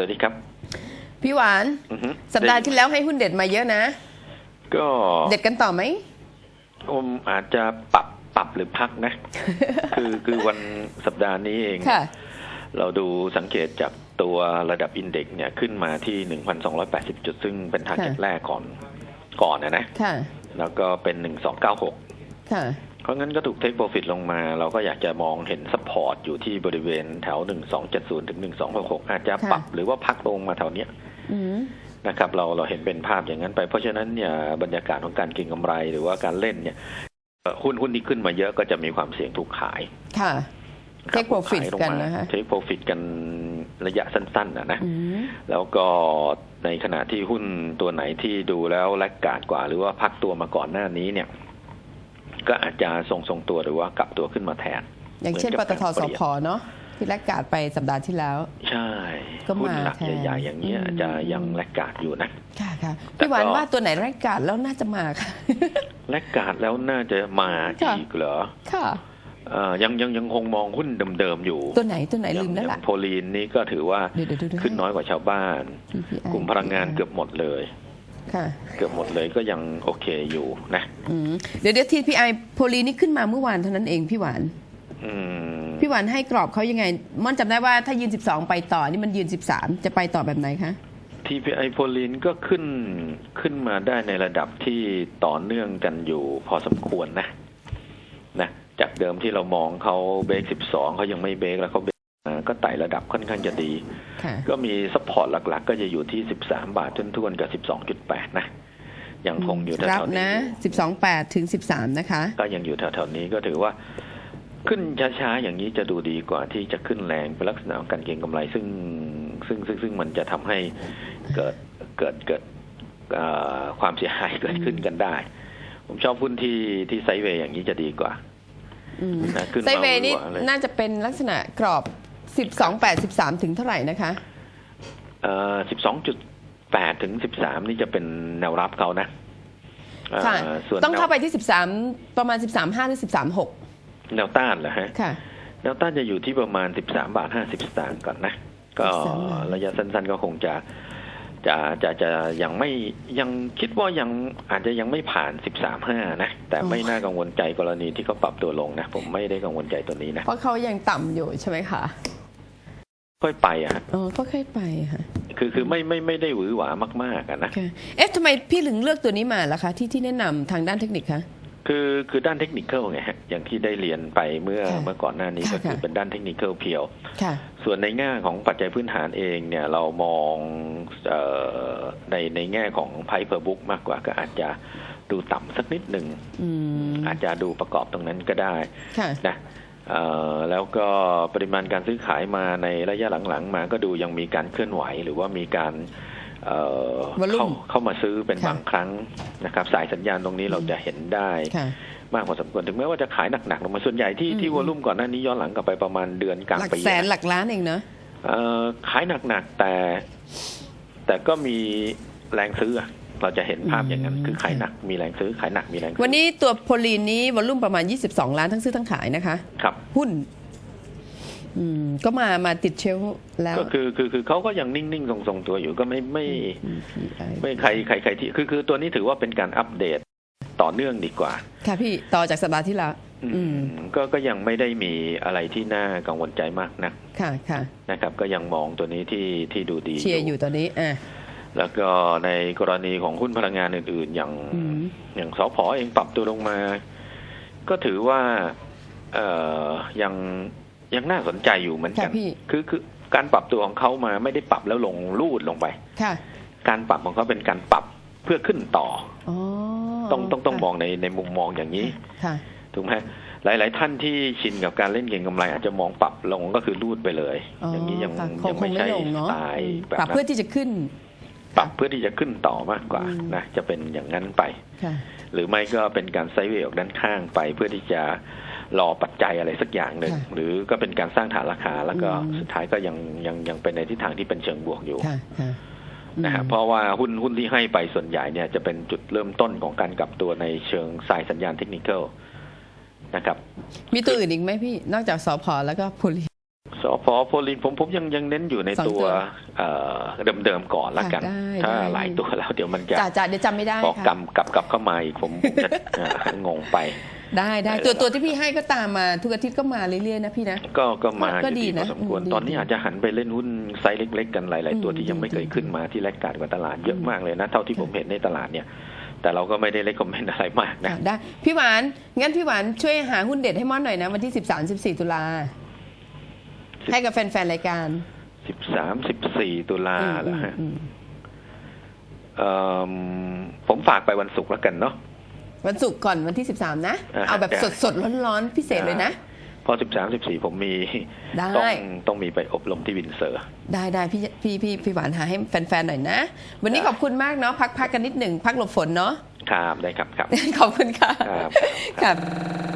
สวัสดีครับ พี่หวานอือฮึสัปดาห์ที่แล้วให้หุ้นเด็ดมาเยอะนะ ก็เด็ดกันต่อไหมอมอาจจะปรับปรับหรือพักนะ คือคือวันสัปดาห์นี้เองค่ะเราดูสังเกตจากตัวระดับอินเด็กซ์เนี่ยขึ้นมาที่1,280จุดซึ่งเป็นทาร์เก็ตค่ะแรกก่อนก่อนนะนะค่ะแล้วก็เป็น1296ค่ะเพราะงั้นก็ถูกเทคโปรฟิตลงมา เราก็อยากจะมองเห็นสปอร์ตอยู่ที่บริเวณแถว1270ถึง1266อาจจะค่ะปรับหรือว่าพักลงมาแถวเนี้ยอืมนะครับเราเราเห็นเป็นภาพอย่างนั้นไป เพราะฉะนั้นเนี่ยบรรยากาศของการเก็งกำไรหรือว่าการเล่นเนี่ยเอ่อหุ้นหุ้นที่ขึ้นมาเยอะก็จะมีความเสี่ยงถูกขาย ค่ะะครับ Take profit ขายลงกันมานะคะเทคโปรฟิตกันระยะสั้นๆนะนะอืมแล้วก็ในขณะที่หุ้นตัวไหนที่ดูแล้วแลกกาดกว่า หรือว่าพักตัวมาก่อนหน้านี้เนี่ย ก็อาจจะทรงทรงๆตัวหรือว่ากลับตัวขึ้นมาแทน อย่างเช่นหปมืตกับทการสเปลี่ยนพเนาะที่แลกกาดไปสัปดาห์ที่แล้ว ใช่ก็มาหุ้นหลักแทนใหญ่ๆอย่างเงี้ยอืมจะยังแลกกาดอยู่นะค่ะค่ะแต่พี่หวานก็ว่าตัวไหนแลกกาดแล้วน่าจะมาค่ะแลกกาดแล้วน่าจะมาค่ะอีกเหรอค่ะเอ่อยังยังยังคงมองหุ้นเดิมๆอยู่ ตัวไหนตัวไหนอย่าลืงมแล้วอย่าล่ะงโพลีนนี่ก็ถือว่าเดี๋ยวเดี๋ยวดูดูขึ้นน้อยกว่าชาวบ้าน PPI กลุ่มพลังงานเกือบหมดเลย ค่ะ เกือบหมดเลยก็ยังโอเคอยู่นะอืมเดี๋ยวเดี๋ยว TPI โพลีนี่ขึ้นมาเมื่อวานเท่านั้นเองพี่หวานอืมพี่หวานให้กรอบเขายังไง ม่อนจำได้ว่าถ้ายืน 12 ไปต่อนี่มันยืน 13 จะไปต่อแบบไหนคะทีพีไอโพลีนก็ขึ้นขึ้นมาได้ในระดับที่ต่อเนื่องกันอยู่พอสมควรนะนะ จากเดิมที่เรามองเขาเบรก12 เขายังไม่เบรกแล้วเขาเบร กมาก็ไต่ระดับค่อนข้างจะดีค่ะก็มีซัพพอร์ตหลักๆ ก็จะอยู่ที่ 13 บาททวนๆกับ 12.8 นะ ยังคงอยู่แถรับวๆนี้นะอยู่12.8 ถึง 13 นะคะ ก็ยังอยู่แถวๆนี้ก็ถือว่าขึ้นช้าๆ อย่างนี้จะดูดีกว่าที่จะขึ้นแรงเป็นลักษณะของการเก็งกำไรซึ่งซึ่งซึ่งซึ่งมันจะทำให้เกิดเกิดเกิดเอ่อความเสียหายเกิดขึ้นกันได้ ผมชอบหุ้นที่ที่ไซด์เวย์อย่างนี้จะดีกว่าอืมนะขึ้นมาไซด์เวย์นี่หวๆเลยน่าจะเป็นลักษณะกรอบ 12.8 13ถึงเท่าไหร่นะคะเอ่อ12.8ถึง13นี่จะเป็นแนวรับเขานะเอ่อค่ะส่วนต้องแนวเข้าไปที่13ประมาณ13.5หรือ13.6แนวต้านเหรอฮะ ค่ะ แนวต้านจะอยู่ที่ประมาณ 13 บาท 50 สตางค์ก่อนนะ ก็13บาท ระยะสั้นๆก็คงจะจะจะจะยังไม่ยังคิดว่ายังอาจจะยังไม่ผ่าน 13.5 นะ แต่ไม่น่ากังวลใจกรณีที่เขาปรับตัวลงนะ ผมไม่ได้กังวลใจตัวนี้นะ เพราะเขายังต่ำอยู่ใช่ไหมคะ ค่อยไปอะฮะอ๋อก็ค่อยไปค่ะ คือคือไม่ไม่ไม่ได้หวือหวามากๆอะนะค่ะเอ๊ะทำไมพี่ถึงเลือกตัวนี้มาล่ะคะที่ที่แนะนำทางด้านเทคนิคคะคือคือด้านเทคนิคไงฮะอย่างที่ได้เรียนไปเมื่อค่ะเมื่อก่อนหน้านี้ค่ะก็คือค่ะเป็นด้านเทคนิคเพียวค่ะส่วนในแง่ของปัจจัยพื้นฐานเองเนี่ยเรามองเออในในแง่ของไพ่เพอร์บุ๊กมากกว่าก็อาจจะดูต่ำสักนิดหนึ่งอืมอาจจะดูประกอบตรงนั้นก็ได้ค่ะนะเอ่อ แล้วก็ปริมาณการซื้อขายมาในระยะหลังๆ มาก็ดูยังมีการเคลื่อนไหว หรือว่ามีการเอ่อ Volume เข้าเข้ามาซื้อเป็นค่ะบางครั้งนะครับ สายสัญญาณตรงนี้เราจะเห็นได้ค่ะมากพอสมควรถึงแม้ว่าจะขายหนักๆลงมาส่วนใหญ่ที่ที่อืมวอลุ่มก่อนหน้านี้ย้อนหลังกลับไปประมาณเดือนกลางหลักปีแสนนะหลักล้านเองเนอะเอ่อขายหนักๆแต่ แต่ก็มีแรงซื้ออะ เราจะเห็นภาพอย่างนั้นคือขายหนักมีแรงซื้อขายหนักมีแรงซื้อวันนี้ตัวโพลีนนี้วอลลุ่มประมาณ 22 ล้านทั้งซื้อทั้งขายนะคะ ครับ หุ้นอืมก็มามาติดเชลฟ์แล้ว ก็คือคือคือเขาก็ยังนิ่งๆทรงๆตัวอยู่ก็ไม่ไม่ PPI ไม่ใครใครใครที่คือคือตัวนี้ถือว่าเป็นการอัปเดตต่อเนื่องดีกว่า ค่ะพี่ต่อจากสัปดาห์ที่แล้วอืมก็ก็ยังไม่ได้มีอะไรที่น่ากังวลใจมากนะ ค่ะค่ะนะครับ ก็ยังมองตัวนี้ที่ที่ดูดีเชียร์อยู่ตอนนี้อะ แล้วก็ในกรณีของหุ้นพลังงานอื่น ๆ อย่างอืมอย่างสพเองปรับตัวลงมา ก็ถือว่าเอ่อยังยังน่าสนใจอยู่เหมือนกัค่ะนพี่คือคือการปรับตัวของเขามาไม่ได้ปรับแล้วลงลูดลงไปค่ะการปรับของเขาเป็นการปรับเพื่อขึ้นต่ออ๋อต้องต้องต้องมองในในมุมมองอย่างนี้ค่ะถูกไหมหลาย ๆ ท่านที่ชินกับการเล่นเก็งกำไร อาจจะมองปรับลงก็คือรูดไปเลย อย่างนี้ยังค่ะคยังคไม่งใช่ลงสเนาะไตล์แบบปรับนั้เพื่อนที่จะขึ้น ปรับเพื่อที่จะขึ้นต่อมากกว่าอืมนะจะเป็นอย่างนั้นไปค่ะหรือไม่ก็เป็นการไซด์เวย์ออกด้านข้างไป เพื่อที่จะรอปัจจัยอะไรสักอย่างหนึ่งค่ะหรือก็เป็นการสร้างฐานราคา แล้วก็อืมสุดท้ายก็ยังยังยังเป็นในทิศทางที่เป็นเชิงบวกอยู่ค่ะค่ะนะฮะอืมเพราะว่าหุ้นหุ้นที่ให้ไปส่วนใหญ่เนี่ยจะเป็นจุดเริ่มต้นของการกลับตัวในเชิงสายสัญญาณเทคนิคอลนะครับ มีตัวอื่นอีกไหมพี่ นอกจากสพแล้วก็โพลี สพโพลินผมผมยังยังเน้นอยู่ในสองตัวตัวเอ่อเดิมๆก่อนละกันได้ถ้าได้หลายตัวแล้วเดี๋ยวมันจะจ่าจ่าเดี๋ยวจำไม่ได้พอค่ะกำกลับกลับเข้ามาอีกผมจะเอ่องงไป ได้ได้ตัวตัวที่พี่ให้ก็ตามมาทุกอาทิตย์ก็มาเรื่อยๆนะพี่นะ ก็ก็มาก็ดีอยู่พนะอสมควรอืมดีตอนนี้อาจจะหันไปเล่นหุ้นไซส์เล็ก ๆ กันหลาย ๆ ตัวอืมที่ยังไม่เคยดีขึ้นมาที่แรกการกว่าตลาดเยอะอืมมากเลยนะ เท่าที่ผมเห็นในตลาดเนี่ยแต่เราก็ไม่ได้เล c คอมเมนต์อะไรมากนะอะได้พี่หวานงั้นพี่หวานช่วยหาหุ้นเด็ดให้ม่อนหน่อยนะวันที่ 13 14 ตุลา ให้กับแฟนๆรายการสิบสามสิบสี่ตุลาอืมเหรอฮะอืมเอิ่มผมฝากไปวันศุกร์แล้วกันเนาะวันศุกร์ก่อนวันที่13นะอ่าเอาแบบได้สดๆร้อนๆพิเศษเลยนะพอสิบสามสิบสี่ผมมีได้ต้องต้องมีไปอบรมที่วินเซอร์ ได้ได้พี่พี่พี่พี่หวานหาให้แฟนๆหน่อยนะ วันนี้ขอบคุณมากเนาะพักพักกันนิดหนึ่งพักหลบฝนเนาะครับได้ครับครับ ขอบคุณค่ะครับครับ